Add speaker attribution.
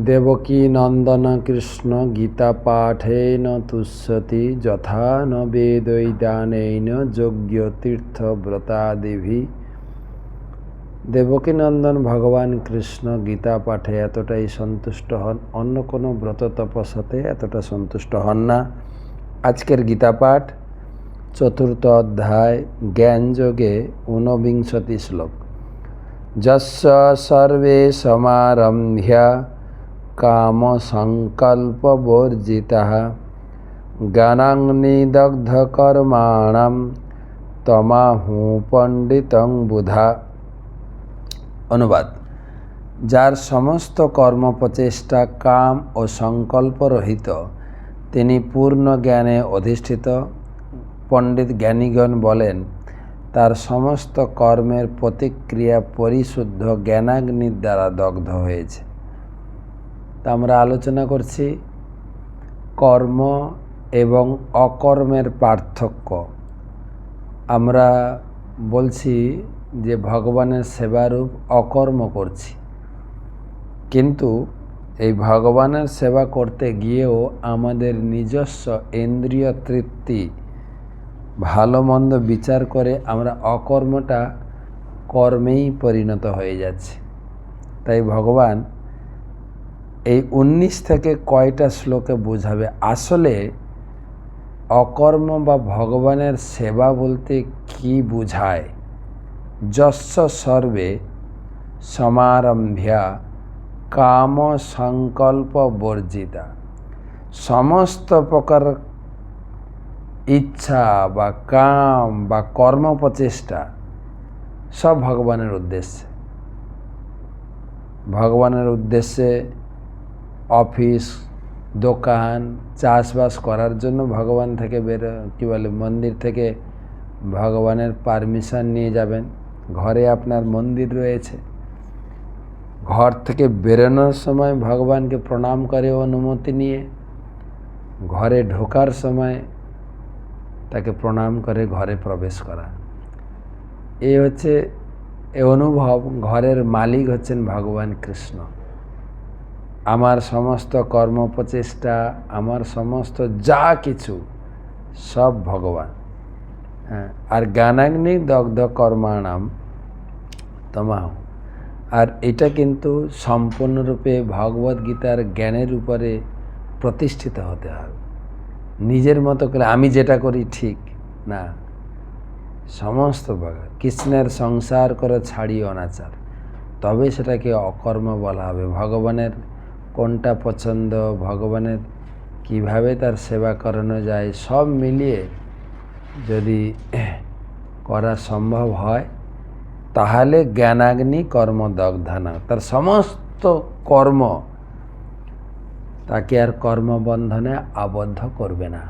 Speaker 1: দেবকী নন্দন কৃষ্ণ গীতা পাঠেন তুষ্যতি যথা ন বেদৈদানেন যজ্ঞ দেবকী নন্দন ভগবান কৃষ্ণ গীতা পাঠে এতটাই সন্তুষ্ট হন, অন্য কোনো ব্রত তপস্যাতে এতটা সন্তুষ্ট হন না। আজকের গীতা পাঠ চতুর্থ অধ্যায় জ্ঞানযোগে ঊনবিংশতি শ্লোক। যস্য সর্বে সমারম্ভ্য কামসঙ্কল্পবর্জিতः জ্ঞানাগ্নিদগ্ধকর্মাণাম তমাহু পণ্ডিতং বুধা অনুবাদ যার সমস্ত কর্ম প্রচেষ্টা, কাম ও সংকল্প রহিত, তিনি পূর্ণ জ্ঞানে অধিষ্ঠিত। পণ্ডিত জ্ঞানীগণ বলেন, তার সমস্ত কর্মের প্রতিক্রিয়া পরিশুদ্ধ জ্ঞানাগ্নির দ্বারা দগ্ধ হয়েছে। তা আমরা আলোচনা করছি কর্ম এবং অকর্মের পার্থক্য। আমরা বলছি যে ভগবানের সেবারূপ অকর্ম করছি। কিন্তু এই ভগবানের সেবা করতে গিয়েও আমাদের নিজস্ব ইন্দ্রিয় তৃপ্তি, ভালো মন্দ বিচার করে আমরা অকর্মটা কর্মেই পরিণত হয়ে যাচ্ছে। তাই ভগবান এই উনিশ থেকে কয়টা শ্লোকে বোঝাবে? আসলে অকর্ম বা ভগবানের সেবা বলতে কি বোঝায়? যস্য সর্বে সমারম্ভ্যা কাম সংকল্প বর্জিতা। সমস্ত প্রকার ইচ্ছা বা কাম বা কর্ম প্রচেষ্টা সব ভগবানের উদ্দেশ্যে। ভগবানের উদ্দেশ্যে অফিস, দোকান, চাষবাস করার জন্য ভগবান থেকে বের, কী বলে, মন্দির থেকে ভগবানের পারমিশন নিয়ে যাবেন। ঘরে আপনার মন্দির রয়েছে। ঘর থেকে বেরোনোর সময় ভগবানকে প্রণাম করে অনুমতি নিয়ে ঘরে ঢোকার সময় তাকে প্রণাম করে ঘরে প্রবেশ করা। এই হচ্ছে, এ অনুভব, ঘরের মালিক হচ্ছেন ভগবান কৃষ্ণ। আমার সমস্ত কর্ম প্রচেষ্টা আমার সমস্ত যা কিছু, সব ভগবান। হ্যাঁ আর জ্ঞানাগ্নি দগ্ধ কর্মাণাম তমাহ। আর এটা কিন্তু সম্পূর্ণরূপে ভগবদ্গীতার জ্ঞানের উপরে প্রতিষ্ঠিত হতে হবে। নিজের মতো করে আমি যেটা করি ঠিক না। সমস্ত ভগবান কৃষ্ণের সংসার করে ছাড়ি অনাচার তবে সেটাকে অকর্ম বলা হবে। ভগবানের কোনটা পছন্দ, ভগবানের কীভাবে তার সেবা করানো যায়, সব মিলিয়ে যদি করা সম্ভব হয়, তাহলে জ্ঞানাগ্নি কর্মদগ্ধানা তার সমস্ত কর্ম তাকে আর কর্মবন্ধনে আবদ্ধ করবে না।